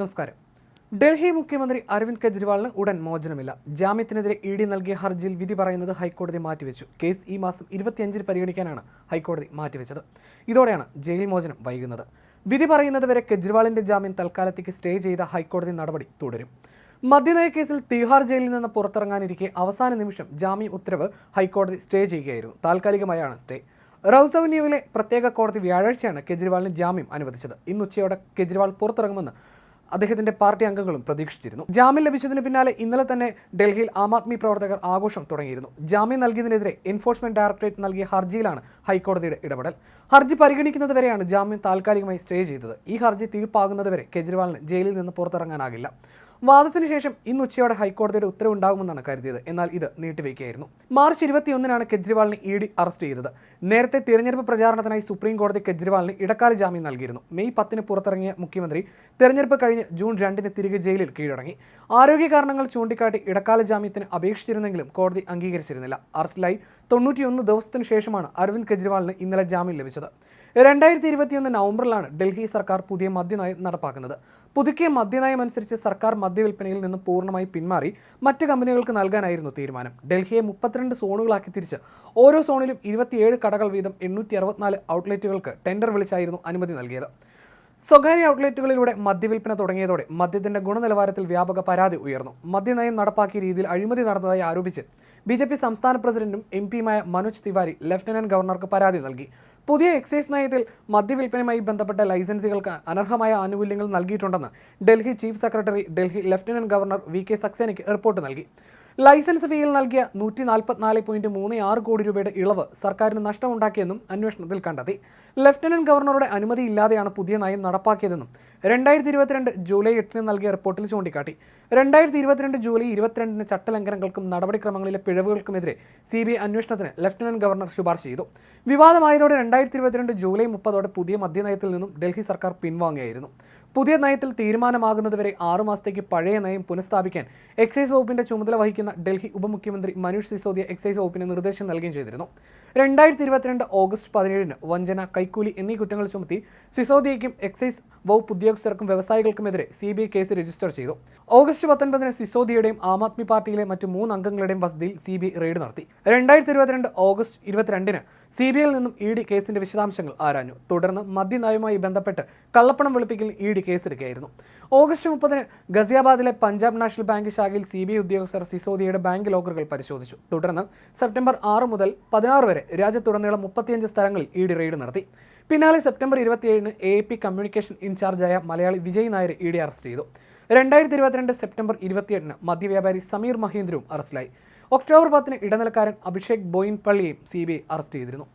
നമസ്കാരം. ഡൽഹി മുഖ്യമന്ത്രി അരവിന്ദ് കെജ്രിവാളിന് ഉടൻ മോചനമില്ല. ജാമ്യത്തിനെതിരെ ഇ ഡി നൽകിയ ഹർജിയിൽ വിധി പറയുന്നത് ഹൈക്കോടതി മാറ്റിവെച്ചു. കേസ് ഈ മാസം ഇരുപത്തിയഞ്ചിന് പരിഗണിക്കാനാണ് ഹൈക്കോടതി മാറ്റിവെച്ചത്. ഇതോടെയാണ് ജയിൽ മോചനം വൈകുന്നത്. വിധി പറയുന്നതുവരെ കെജ്രിവാളിന്റെ ജാമ്യം തൽക്കാലത്തേക്ക് സ്റ്റേ ചെയ്ത ഹൈക്കോടതി നടപടി തുടരും. മദ്യനയ കേസിൽ തിഹാർ ജയിലിൽ നിന്ന് പുറത്തിറങ്ങാനിരിക്കെ അവസാന നിമിഷം ജാമ്യം ഉത്തരവ് ഹൈക്കോടതി സ്റ്റേ ചെയ്യുകയായിരുന്നു. താൽക്കാലികമായാണ് സ്റ്റേ. റൌസവന്യൂവിലെ പ്രത്യേക കോടതി വ്യാഴാഴ്ചയാണ് കെജ്രിവാളിന് ജാമ്യം അനുവദിച്ചത്. ഇന്നുച്ചയോടെ കെജ്രിവാൾ പുറത്തിറങ്ങുമെന്ന് അദ്ദേഹത്തിന്റെ പാർട്ടി അംഗങ്ങളും പ്രതീക്ഷിച്ചിരുന്നു. ജാമ്യം ലഭിച്ചതിന് പിന്നാലെ ഇന്നലെ തന്നെ ഡൽഹിയിൽ ആം ആദ്മി പ്രവർത്തകർ ആഘോഷം തുടങ്ങിയിരുന്നു. ജാമ്യം നൽകിയതിനെതിരെ എൻഫോഴ്സ്മെന്റ് ഡയറക്ടറേറ്റ് നൽകിയ ഹർജിയിലാണ് ഹൈക്കോടതിയുടെ ഇടപെടൽ. ഹർജി പരിഗണിക്കുന്നത് വരെയാണ് ജാമ്യം താൽക്കാലികമായി സ്റ്റേ ചെയ്തത്. ഈ ഹർജി തീർപ്പാകുന്നതുവരെ കെജ്രിവാളിന് ജയിലിൽ നിന്ന് പുറത്തിറങ്ങാനാകില്ല. വാദത്തിന് ശേഷം ഇന്ന് ഉച്ചയോടെ ഹൈക്കോടതിയുടെ ഉത്തരവുണ്ടാകുമെന്നാണ് കരുതിയത്. എന്നാൽ ഇത് നീട്ടിവെക്കുകയായിരുന്നു. മാർച്ച് ഇരുപത്തിയൊന്നിനാണ് കെജ്രിവാളിനെ ഇ ഡി അറസ്റ്റ് ചെയ്തത്. നേരത്തെ തിരഞ്ഞെടുപ്പ് പ്രചാരണത്തിനായി സുപ്രീം കോടതി കെജ്രിവാളിന് ഇടക്കാല ജാമ്യം നൽകിയിരുന്നു. മെയ് പത്തിന് പുറത്തിറങ്ങിയ മുഖ്യമന്ത്രി തെരഞ്ഞെടുപ്പ് കഴിഞ്ഞ് ജൂൺ രണ്ടിന് തിരികെ ജയിലിൽ കീഴടങ്ങി. ആരോഗ്യ കാരണങ്ങൾ ചൂണ്ടിക്കാട്ടി ഇടക്കാല ജാമ്യത്തിന് അപേക്ഷിച്ചിരുന്നെങ്കിലും കോടതി അംഗീകരിച്ചിരുന്നില്ല. അറസ്റ്റിലായി തൊണ്ണൂറ്റിയൊന്ന് ദിവസത്തിനു ശേഷമാണ് അരവിന്ദ് കെജ്രിവാളിന് ഇന്നലെ ജാമ്യം ലഭിച്ചത്. രണ്ടായിരത്തി ഇരുപത്തിയൊന്ന് നവംബറിലാണ് ഡൽഹി സർക്കാർ പുതിയ മദ്യനയം നടപ്പാക്കുന്നത്. പുതുക്കിയ മദ്യനയം അനുസരിച്ച് സർക്കാർ മദ്യവിൽപ്പനയിൽ നിന്ന് പൂർണമായി പിന്മാറി മറ്റ് കമ്പനികൾക്ക് നൽകാനായിരുന്നു തീരുമാനം. ഡൽഹിയെ മുപ്പത്തിരണ്ട് സോണുകളാക്കി തിരിച്ച് ഓരോ സോണിലും ഇരുപത്തിയേഴ് കടകൾ വീതം എണ്ണൂറ്റി ഔട്ട്ലെറ്റുകൾക്ക് ടെൻഡർ വിളിച്ചായിരുന്നു അനുമതി നൽകിയത്. സ്വകാര്യ ഔട്ട്ലെറ്റുകളിലൂടെ മദ്യവിൽപ്പന തുടങ്ങിയതോടെ മദ്യത്തിന്റെ ഗുണനിലവാരത്തിൽ വ്യാപക പരാതി ഉയർന്നു. മദ്യനയം നടപ്പാക്കിയ രീതിയിൽ അഴിമതി നടന്നതായി ആരോപിച്ച് ബി ജെ പി സംസ്ഥാന പ്രസിഡന്റും എം പിയുമായ മനോജ് തിവാരി ലഫ്റ്റനന്റ് ഗവർണർക്ക് പരാതി നൽകി. പുതിയ എക്സൈസ് നയത്തിൽ മദ്യവിൽപ്പനയുമായി ബന്ധപ്പെട്ട ലൈസൻസുകൾക്ക് അനർഹമായ ആനുകൂല്യങ്ങൾ നൽകിയിട്ടുണ്ടെന്ന് Delhi chief secretary Delhi lieutenant governor V K സക്സേനയ്ക്ക് report നൽകി. ലൈസൻസ് ഫീയിൽ നൽകിയ നൂറ്റി നാൽപ്പത്തിനാല് പോയിന്റ് മൂന്ന് ആറ് കോടി രൂപയുടെ ഇളവ് സർക്കാരിന് നഷ്ടമുണ്ടാക്കിയെന്നും അന്വേഷണത്തിൽ കണ്ടെത്തി. ലഫ്റ്റനന്റ് ഗവർണറുടെ അനുമതിയില്ലാതെയാണ് പുതിയ നയം നടപ്പാക്കിയതെന്നും രണ്ടായിരത്തി ഇരുപത്തിരണ്ട് ജൂലൈ എട്ടിന് നൽകിയ റിപ്പോർട്ടിൽ ചൂണ്ടിക്കാട്ടി. രണ്ടായിരത്തി ഇരുപത്തിരണ്ട് ജൂലൈ ഇരുപത്തിരണ്ടിന് ചട്ടലംഘനങ്ങൾക്കും നടപടിക്രമങ്ങളിലെ പിഴവുകൾക്കുമെതിരെ സി ബി ഐ അന്വേഷണത്തിന് ലഫ്റ്റനന്റ് ഗവർണർ ശുപാർശ ചെയ്തു. വിവാദമായതോടെ രണ്ടായിരത്തി ഇരുപത്തിരണ്ട് ജൂലൈ മുപ്പതോടെ പുതിയ മദ്യനയത്തിൽ നിന്നും ഡൽഹി സർക്കാർ പിൻവാങ്ങിയായിരുന്നു. പുതിയ നയത്തിൽ തീരുമാനമാകുന്നതുവരെ ആറുമാസത്തേക്ക് പഴയ നയം പുനഃസ്ഥാപിക്കാൻ എക്സൈസ് വകുപ്പിന്റെ ചുമതല വഹിക്കുന്ന ഡൽഹി ഉപമുഖ്യമന്ത്രി മനീഷ് സിസോദിയ എക്സൈസ് വകുപ്പിന് നിർദ്ദേശം നൽകുകയും ചെയ്തിരുന്നു. രണ്ടായിരത്തി ഇരുപത്തിരണ്ട് ഓഗസ്റ്റ് പതിനേഴിന് വഞ്ചന കൈക്കൂലി എന്നീ കുറ്റങ്ങൾ ചുമത്തി സിസോദിയയ്ക്കും എക്സൈസ് വകുപ്പ് ഉദ്യോഗസ്ഥർക്കും വ്യവസായികൾക്കുമെതിരെ C B I case register ചെയ്തു. ഓഗസ്റ്റ് പത്തൊൻപതിന് സിസോദിയുടെയും ആം ആദ്മി പാർട്ടിയിലെ മറ്റ് മൂന്ന് അംഗങ്ങളുടെയും വസതിയിൽ സി ബി റെയ്ഡ് നടത്തി. രണ്ടായിരത്തി ഇരുപത്തിരണ്ട് ഓഗസ്റ്റ് ഇരുപത്തിരണ്ടിന് സി ബി ഐയിൽ നിന്നും ഇ ഡി കേസിന്റെ വിശദാംശങ്ങൾ ആരാഞ്ഞു. തുടർന്ന് മദ്യനയവുമായി ബന്ധപ്പെട്ട് കള്ളപ്പണം വെളുപ്പിക്കൽ ഇ ഡി കേസെടുക്കുകയായിരുന്നു. ഓഗസ്റ്റ് മുപ്പതിന് ഗസിയാബാദിലെ പഞ്ചാബ് നാഷണൽ ബാങ്ക് ശാഖയിൽ സി ബി ഐ ഉദ്യോഗസ്ഥർ സിസോദിയുടെ ബാങ്ക് ലോക്കറുകൾ പരിശോധിച്ചു. തുടർന്ന് സെപ്റ്റംബർ ആറ് മുതൽ പതിനാറ് വരെ രാജ്യത്തുടനീളം മുപ്പത്തിയഞ്ച് സ്ഥലങ്ങളിൽ ഇ ഡി റെയ്ഡ് നടത്തി. പിന്നാലെ സെപ്റ്റംബർ ഇരുപത്തിയേഴിന് A P communication ഇൻചാർജായ Malayali Vijay Nair E D arrest ചെയ്തു. രണ്ടായിരത്തി ഇരുപത്തിരണ്ട് സെപ്റ്റംബർ ഇരുപത്തിയെട്ടിന് മദ്യവ്യാപാരി സമീർ മഹേന്ദ്രവും അറസ്റ്റിലായി. ഒക്ടോബർ പത്തിന് ഇടനിലക്കാരൻ അഭിഷേക് ബോയിൻപള്ളിയെയും സി ബി ഐ അറസ്റ്റ് ചെയ്തിരുന്നു.